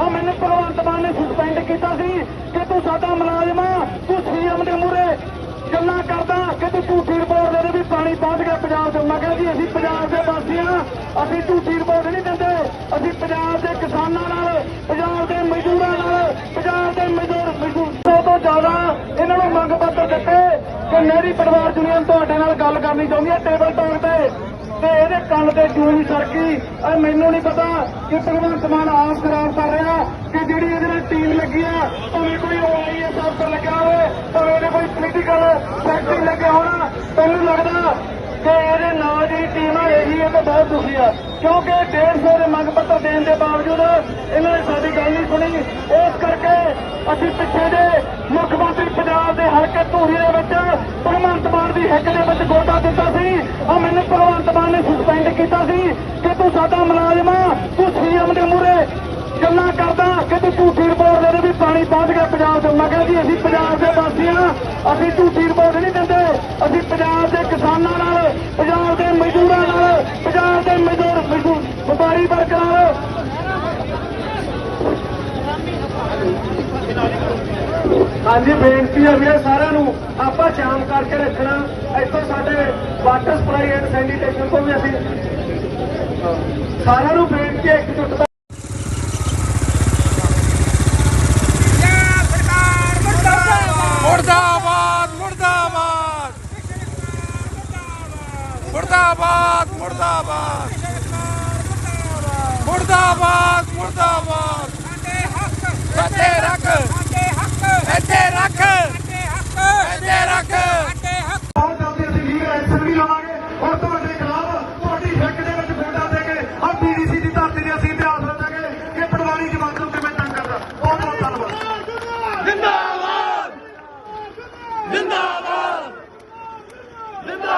ਆ ਮੈਨੂੰ ਭਗਵੰਤ ਮਾਨ ਨੇ ਸਸਪੈਂਡ ਕੀਤਾ ਸੀ ਕਿ ਤੂੰ ਸਾਡਾ ਮੁਲਾਜ਼ਮ ਆ, ਤੂੰ ਸੀਐਮ ਦੇ ਮੂਹਰੇ ਗੱਲਾਂ ਕਰਦਾ, ਕਿ ਤੂੰ ਝੂਠੀ ਰਿਪੋਰਟ ਦੇ ਦੇ ਵੀ ਪਾਣੀ ਪਹੁੰਚ ਗਿਆ ਪੰਜਾਬ 'ਚ। ਮੈਂ ਕਿਹਾ ਜੀ, ਅਸੀਂ ਪੰਜਾਬ ਦੇ ਵਾਸੀ ਆ, ਅਸੀਂ ਝੂਠੀ ਰਿਪੋਰਟ ਨਹੀਂ ਦਿੰਦੇ। ਅਸੀਂ ਪੰਜਾਬ ਦੇ ਕਿਸਾਨਾਂ ਨਾਲ, ਪੰਜਾਬ ਦੇ ਮਜ਼ਦੂਰਾਂ ਨਾਲ, ਪੰਜਾਬ ਦੇ ਮਜ਼ਦੂਰ ਮਜ਼ਦੂਰ ਸੌ ਤੋਂ ਜ਼ਿਆਦਾ ਇਹਨਾਂ ਨੂੰ ਮੰਗ ਕਿ ਮੇਰੀ ਪਰਿਵਾਰ ਯੂਨੀਅਨ ਤੁਹਾਡੇ ਨਾਲ ਗੱਲ ਕਰਨੀ ਚਾਹੁੰਦੀ ਹੈ ਟੇਬਲ ਟਾਕ ਤੇ। ਤੇ ਇਹਦੇ ਕੰਨ ਤੇ ਜੂਈ ਸਰਕੀ ਇਹ ਮੈਨੂੰ ਨਹੀਂ ਪਤਾ ਕਿ ਭਗਵੰਤ ਮਾਨ ਆਪ ਖਰਾਬ ਕਰ ਰਿਹਾ ਕਿ ਜਿਹੜੀ ਇਹਦੇ ਨਾਲ ਟੀਮ ਲੱਗੀ ਆ, ਭਾਵੇਂ ਕੋਈ ਓਆਈਐਸ ਅਫਸਰ ਲੱਗਿਆ ਹੋਵੇ, ਭਾਵੇਂ ਇਹਦੇ ਕੋਈ ਪੋਲੀਟੀਕਲ ਫੈਕਟਰੀ ਲੱਗਿਆ ਹੋਣਾ। ਤੈਨੂੰ ਲੱਗਦਾ ਕਿ ਇਹਦੇ ਨਾਲ ਜਿਹੜੀ ਟੀਮ ਆ, ਇਹੀ ਇਹ ਤਾਂ ਬਹੁਤ ਦੁਖੀ ਆ। ਕਿਉਂਕਿ 150 ਦੇ ਮੰਗ ਪੱਤਰ ਦੇਣ ਦੇ ਬਾਵਜੂਦ ਇਹਨਾਂ ਨੇ ਸਾਡੀ ਗੱਲ ਨਹੀਂ ਸੁਣੀ ਇਸ ਕਰਕੇ ਅਸੀਂ ਪਿੱਛੇ ਦੇ ਮੁੱਖ ਮੰਤਰੀ ਪੰਜਾਬ ਦੇ ਹਲਕੇ ਧੂਰੀ ਦੇ ਵਿੱਚ ਭਗਵੰਤ ਮਾਨ ਦੀ ਹਿੱਕ ਦੇ ਵਿੱਚ ਗੋਡਾ ਦਿੱਤਾ ਮੈਨੂੰ ਭਗਵੰਤ ਮਾਨ ਨੇ ਸਸਪੈਂਡ ਕੀਤਾ ਸੀ ਕਿ ਤੂੰ ਸਾਡਾ ਮੁਲਾਜ਼ਮ ਆ, ਤੂੰ ਸੀਐਮ ਦੇ ਮੂਹਰੇ ਗੱਲਾਂ ਕਰਦਾ, ਕਿ ਤੂੰ ਝੂਠੀ ਰਿਪੋਰਟ ਦੇ ਦੇ ਵੀ ਪਾਣੀ ਪਹੁੰਚ ਗਿਆ ਪੰਜਾਬ 'ਚ। ਮੈਂ ਕਿਹਾ ਜੀ, ਅਸੀਂ ਪੰਜਾਬ ਦੇ ਵਾਸੀ ਆ, ਅਸੀਂ ਝੂਠੀ ਰਿਪੋਰਟ ਨਹੀਂ ਦਿੰਦੇ ਅਸੀਂ ਪੰਜਾਬ ਦੇ ਕਿਸਾਨਾਂ ਨਾਲ ਪੰਜਾਬ ਦੇ ਮਜ਼ਦੂਰਾਂ ਨਾਲ ਪੰਜਾਬ ਦੇ ਮਜ਼ਦੂਰ ਮਜ਼ਦੂਰ ਵਪਾਰੀ ਵਰਗਾਂ ਨਾਲ ਹਾਂਜੀ, ਬੇਨਤੀ ਹੈ ਵੀਰੇ ਸਾਰਿਆਂ ਨੂੰ, ਆਪਾਂ ਸ਼ਾਮ ਕਰਕੇ ਰੱਖਣਾ। ਇੱਥੋਂ ਸਾਡੇ ਵਾਟਰ ਸਪਲਾਈ ਐਂਡ ਸੈਨੀਟੇਸ਼ਨ ਤੋਂ ਵੀ ਅਸੀਂ ਸਾਰਿਆਂ ਨੂੰ ਬੇਨਤੀ ਹੈ ਇਕਜੁੱਟਤਾ ਮੁਰਦਾਬਾਦ ਮੁਰਦਾਬਾਦ ਮੁਰਦਾਬਾਦ। ਮੁਰਦਾਬਾਦ ਮੁਰਦਾਬਾਦ ਮੁਰਦਾਬਾਦ ਇੱਥੇ ਰੱਖ ਇੱਥੇ ਰੱਖ ਇੱਥੇ ਰੱਖ ਬਹੁਤ ਜਲਦੀ ਅਸੀਂ ਲੀਗਲ ਐਕਸ਼ਨ ਵੀ ਲਵਾਂਗੇ ਔਰ ਤੁਹਾਡੇ ਖਿਲਾਫ ਤੁਹਾਡੀ ਹਿੱਕ ਦੇ ਵਿੱਚ ਵੋਟਾਂ ਦੇ ਕੇ ਔਰ ਬੀਡੀਸੀ ਦੀ ਧਰਤੀ ਤੇ ਅਸੀਂ ਇਤਿਹਾਸ ਰਚਾਂਗੇ ਕਿ ਪਟਵਾਰੀ ਜਮਾਤ ਨੂੰ ਕਿਵੇਂ ਤੰਗ ਕਰਦਾ ਬਹੁਤ ਬਹੁਤ ਧੰਨਵਾਦ ਹੈਗਾ।